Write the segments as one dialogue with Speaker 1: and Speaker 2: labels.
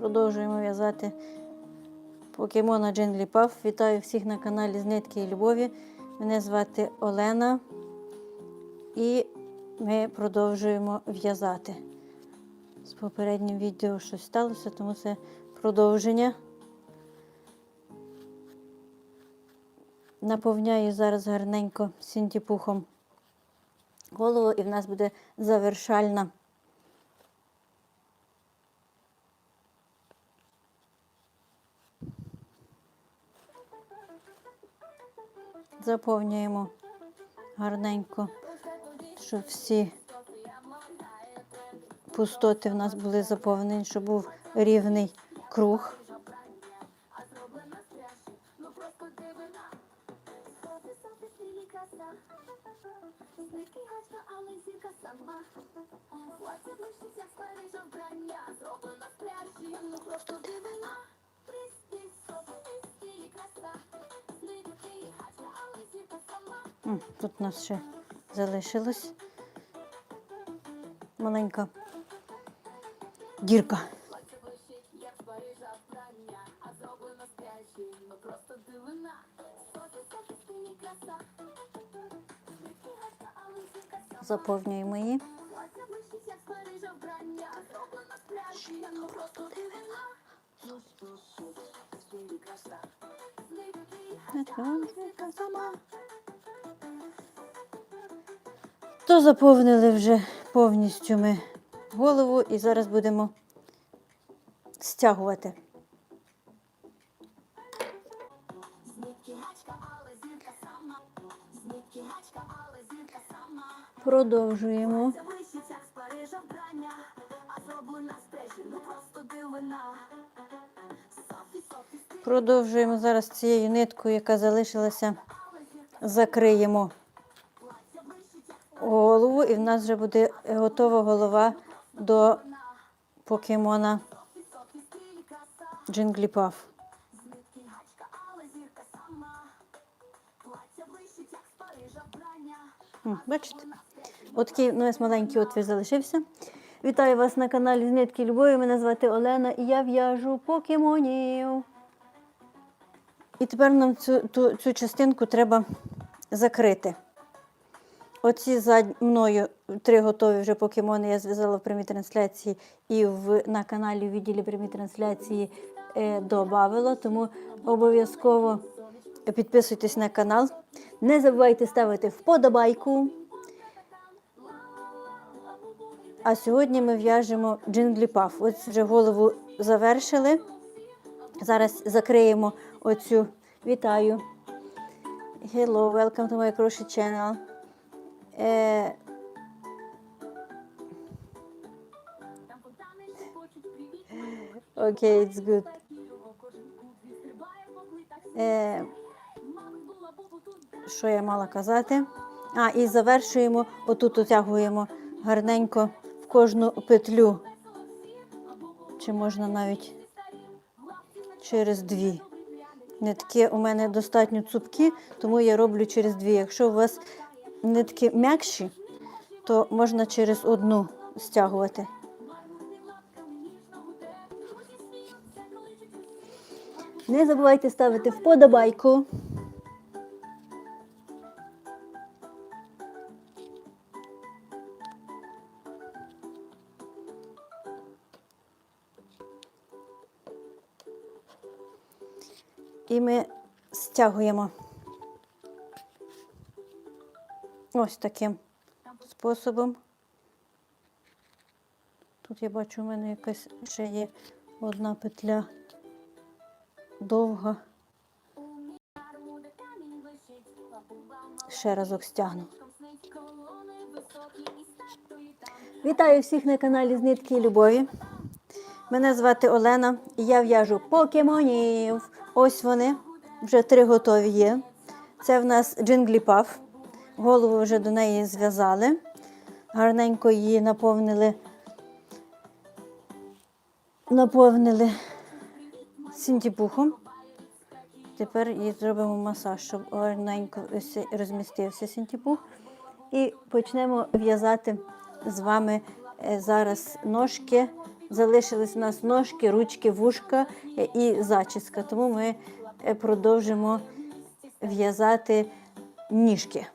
Speaker 1: Продовжуємо в'язати покемона Джинглі Паф. Вітаю всіх на каналі з Нитки і Любові. Мене звати Олена. І ми продовжуємо в'язати. З попереднім відео щось сталося, тому це продовження. Наповняю зараз гарненько синтіпухом голову, і в нас буде завершальна. Заповнюємо гарненько, щоб всі пустоти в нас були заповнені, щоб був рівний круг.
Speaker 2: Гачка, але зірка сама.
Speaker 1: Заповнюємо її.
Speaker 2: Плаття
Speaker 1: То заповнили вже повністю ми голову і зараз будемо стягувати. Продовжуємо. Продовжуємо зараз цією ниткою, яка залишилася, закриємо голову, і в нас вже буде готова голова до покемона. Джингліпаф. Бачите? От такий ну, маленький отвір залишився. Вітаю вас на каналі з Любові. Мене звати Олена і я в'яжу покемонів. І тепер нам цю, ту, цю частинку треба закрити. Оці за мною три готові вже покемони я зв'язала в прямій трансляції і в, на каналі у відділі прямій трансляції е, додавила. Тому обов'язково підписуйтесь на канал. Не забувайте ставити вподобайку. А сьогодні ми в'яжемо джинглі паф. Ось вже голову завершили. Зараз закриємо оцю. Вітаю. Hello, welcome to my crochet channel. Е. Окей, it's good. Е, що я мала казати? А, і завершуємо, отут утягуємо гарненько в кожну петлю. Чи можна навіть через дві. Нитки у мене достатньо цупкі, тому я роблю через дві. Якщо у вас нитки м'якші, то можна через одну стягувати. Не забувайте ставити вподобайку. І ми стягуємо ось таким способом. Тут я бачу, у мене якась ще є одна петля довга. Ще разок стягну. Вітаю всіх на каналі з Нитки Любові. Мене звати Олена і я в'яжу покемонів. Ось вони, вже три готові є. Це в нас джинглі паф. Голову вже до неї зв'язали. Гарненько її наповнили. Наповнили синтіпухом. Тепер їй зробимо масаж, щоб гарненько розмістився синтіпух. І почнемо в'язати з вами е, зараз ножки залишились у нас ножки, ручки, вушка е, і зачіска. Тому ми е, продовжимо в'язати ніжки.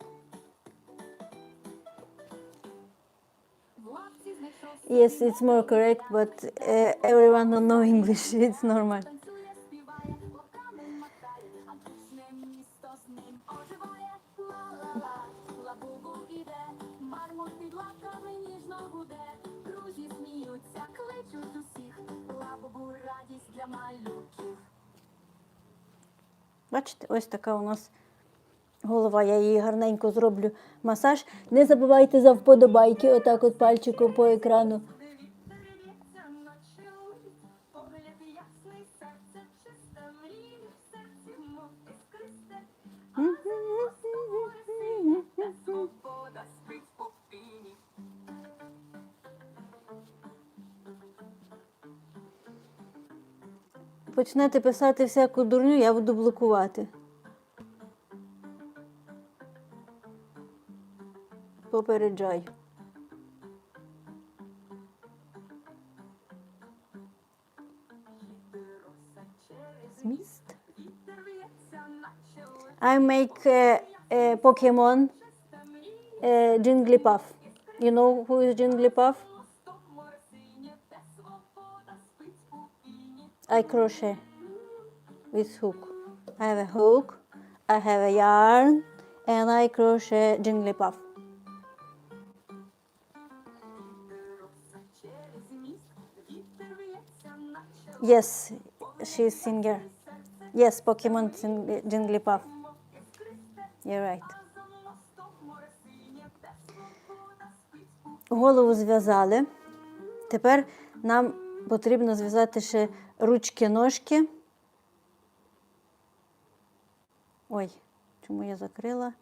Speaker 1: Yes, it's more correct, but uh, everyone don't know English. It's normal.
Speaker 2: танцює, співає, лапками макає, античне місто з ним оживає. Ла-ла-ла, лабубу іде, мармур під лапками ніжно гуде. Друзі сміються, кличуть усіх, лабубу радість для малюків.
Speaker 1: Бачите, ось така у нас голова. Я її гарненько зроблю масаж. Не забувайте за вподобайки, отак от пальчиком по екрану. Почнете писати всяку дурню, я буду блокувати.
Speaker 2: hope you enjoy. Mist.
Speaker 1: I make uh, a Pokemon uh, Jigglypuff. You know who is Jigglypuff? I crochet with hook. I have a hook, I have a yarn, and I crochet Jigglypuff. Yes, she's singer. Yes, Pokemon Jing- Jigglypuff. You're right. Голову зв'язали. Тепер нам потрібно зв'язати ще ручки-ножки. Ой, чому я закрила?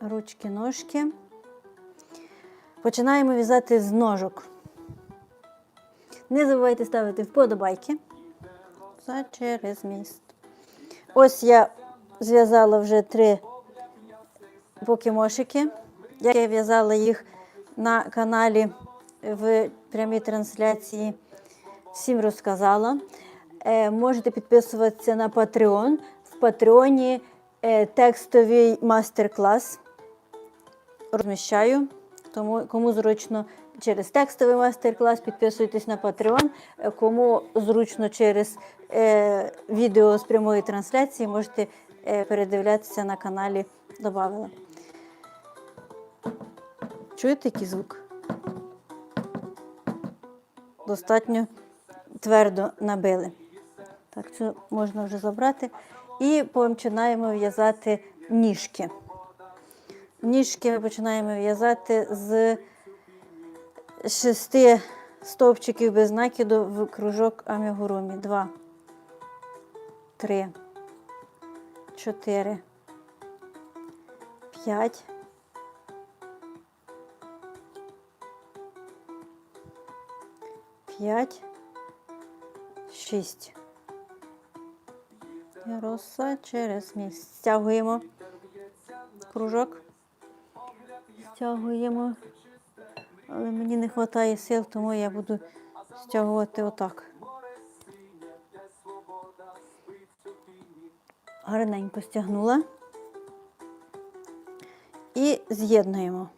Speaker 1: Ручки-ножки. Починаємо в'язати з ножок. Не забувайте ставити вподобайки. За через міст. Ось я зв'язала вже три покемошики. Я в'язала їх на каналі в прямій трансляції. Всім розказала. Е, можете підписуватися на Patreon. В Патреоні е, текстовий мастер-клас розміщаю. Тому кому зручно через текстовий мастер-клас, підписуйтесь на Patreon. Е, Кому зручно через е, відео з прямої трансляції, можете е, передивлятися на каналі. Добавила. Чуєте який звук? Достатньо твердо набили. Так, це можна вже забрати. І починаємо в'язати ніжки. Ніжки ми починаємо в'язати з шести стовпчиків без накиду в кружок амігурумі. Два, три, чотири, п'ять. П'ять, шість. Роса через місць. Стягуємо кружок. Стягуємо. Але мені не вистачає сил, тому я буду стягувати отак. Гарненько стягнула. І з'єднуємо.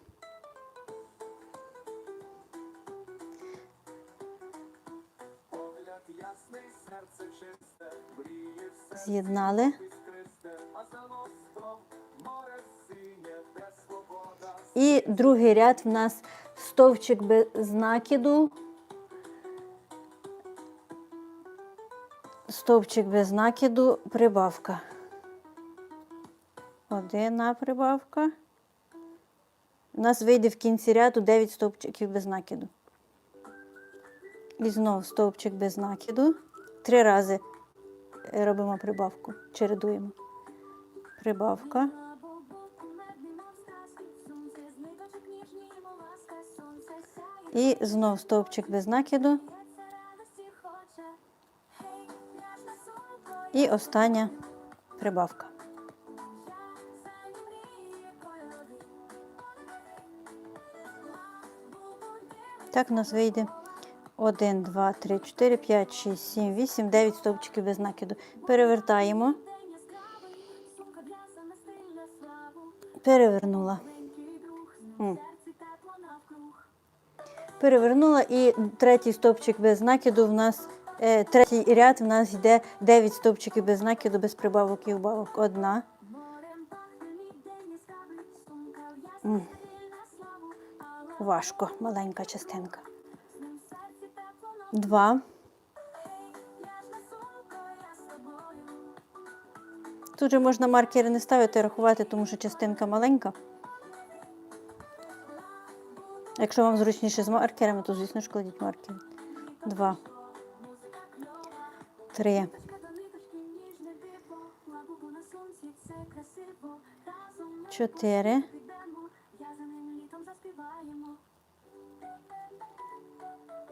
Speaker 1: З'єднали. І другий ряд в нас стовпчик без накиду. Стовпчик без накиду, прибавка. Одна прибавка. У нас вийде в кінці ряду 9 стовпчиків без накиду. І знову стовпчик без накиду. Три рази робимо прибавку, чередуємо. Прибавка. І знов стовпчик без накиду. І остання прибавка. Так у нас вийде 1, 2, 3, 4, 5, 6, 7, 8, 9 стовпчиків без накиду. Перевертаємо. Перевернула. Перевернула і третій стовпчик без накиду в нас, е, третій ряд в нас йде 9 стовпчиків без накиду, без прибавок і убавок. Одна, важко, маленька частинка. Два. Тут же можна маркери не ставити, рахувати, тому що частинка маленька. Якщо вам зручніше з маркерами, то звісно ж кладіть маркери. Два. Три. Чотири.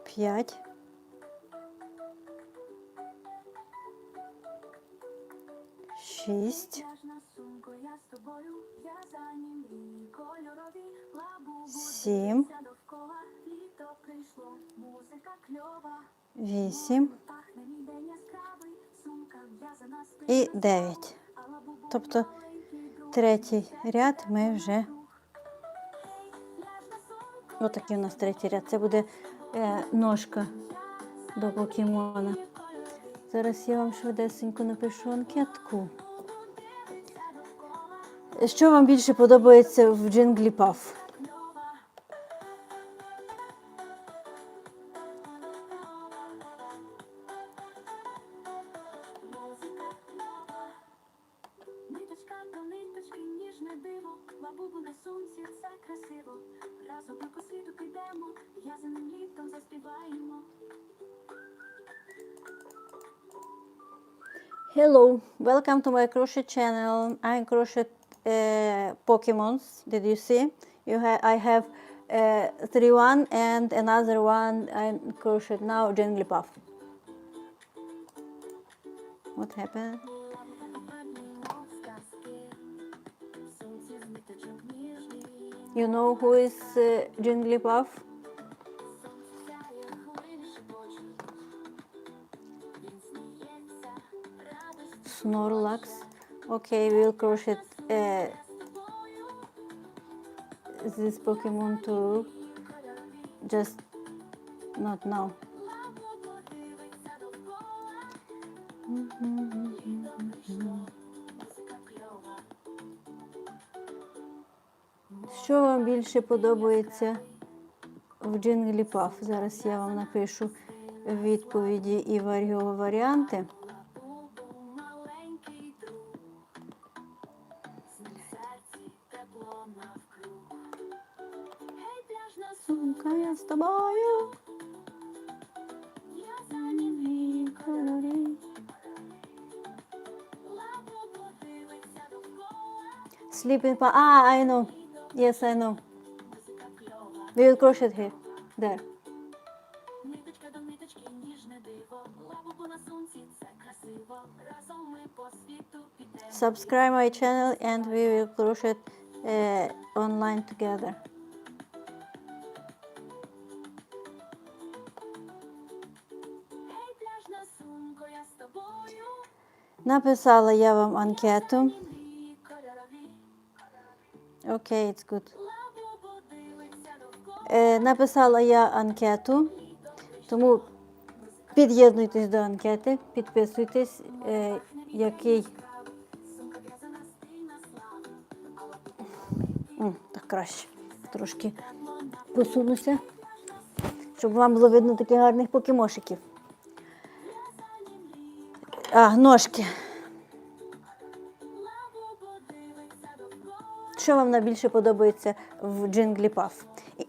Speaker 1: П'ять. Шість. Сім. Вісім. І дев'ять. Тобто третій ряд ми вже. Отакий у нас третій ряд. Це буде е, ножка до покемона. Зараз я вам швидесенько напишу анкетку. Що вам більше подобається в джинглі Паф? hello welcome to my crochet channel. I crochet uh, pokemons. Did you see? You ha i have uh, three one and another one i crochet now jigglypuff. What happened? You know who is uh, jigglypuff? Snorlax. Okay, we'll crochet uh, this Pokemon too. Just not now. Що вам більше подобається в джинглі Паф? Зараз я вам напишу відповіді і варіанти. Сумка, я з тобою.
Speaker 2: в'язані мрії кольорі. Лабубу дивиться довкола.
Speaker 1: Sleeping pa. Ah, I know. Yes, I know.
Speaker 2: Музика кльова.
Speaker 1: We will crochet here. There.
Speaker 2: Ниточка до ниточки, ніжне диво. Лабубу на сонці, це красиво. Разом ми по світу підемо.
Speaker 1: Subscribe my channel and we will crochet uh, online together. Написала я вам анкету. Окей, it's good. Е, написала я анкету, тому під'єднуйтесь до анкети, підписуйтесь, е, який. Краще. Трошки посунуся, щоб вам було видно таких гарних покемошиків. А, ножки. Що вам найбільше подобається в джинглі Паф?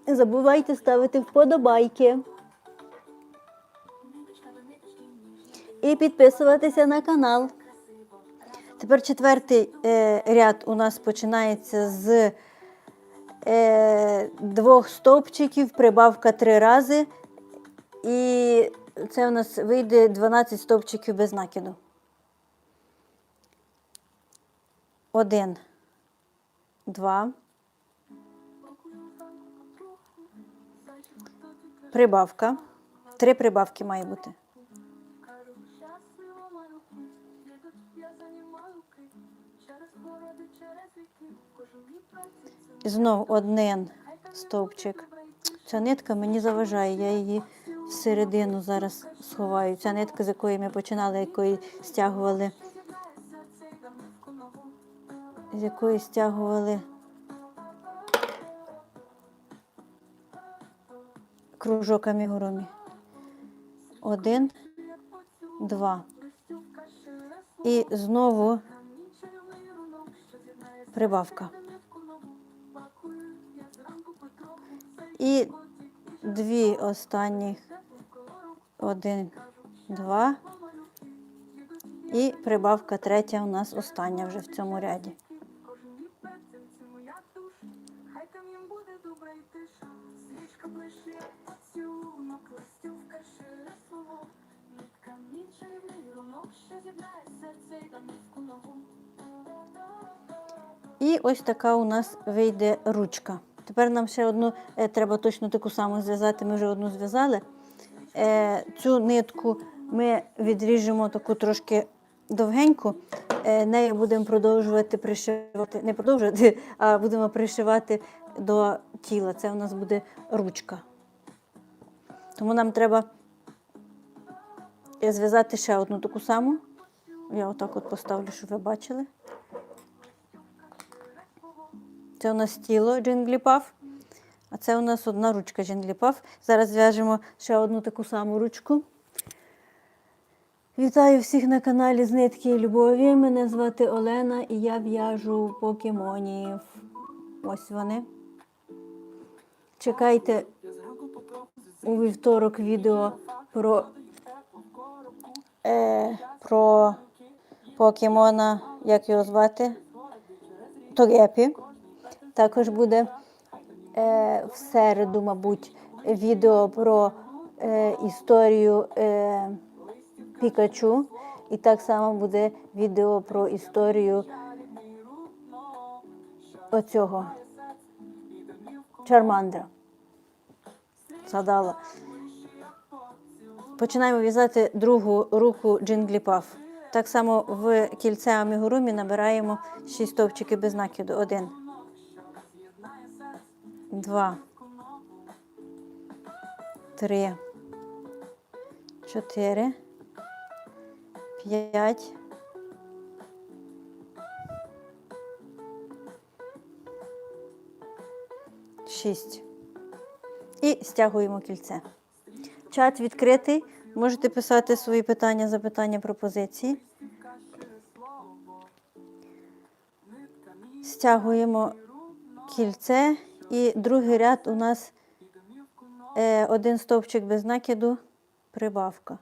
Speaker 1: Не забувайте ставити вподобайки і підписуватися на канал. Тепер четвертий е, ряд у нас починається з двох стовпчиків, прибавка три рази. І це у нас вийде 12 стовпчиків без накиду. Один, два, прибавка. Три прибавки має бути. І знов один стовпчик. Ця нитка мені заважає, я її всередину зараз сховаю. Ця нитка, з якої ми починали, якої стягували, з якої стягували кружок амігурумі. Один, два. І знову прибавка. І дві останні. Один, два. І прибавка третя у нас остання вже в цьому ряді.
Speaker 2: Що з'єднає серце і домівку нову.
Speaker 1: І ось така у нас вийде ручка. Тепер нам ще одну е, треба точно таку саму зв'язати. Ми вже одну зв'язали. Е, цю нитку ми відріжемо таку трошки довгеньку. Е, нею будемо продовжувати пришивати, не продовжувати, а будемо пришивати до тіла. Це у нас буде ручка. Тому нам треба зв'язати ще одну таку саму. Я отак от поставлю, щоб ви бачили. Це у нас тіло джингліпав, а це у нас одна ручка джингліпав. Зараз зв'яжемо ще одну таку саму ручку. Вітаю всіх на каналі з нитки і любові. Мене звати Олена і я в'яжу покемонів. Ось вони. Чекайте у вівторок відео про, е, про покемона, як його звати? Тогепі. Також буде е, в середу, мабуть, відео про е, історію е, Пікачу. І так само буде відео про історію оцього Чармандра. Згадала. Починаємо в'язати другу руку джингліпаф. Так само в кільце амігурумі набираємо 6 стовпчиків без накиду. Один. Два. Три. Чотири. П'ять. Шість. І стягуємо кільце. Чат відкритий. Можете писати свої питання, запитання, пропозиції. Стягуємо кільце і другий ряд у нас е, один стовпчик без накиду, прибавка.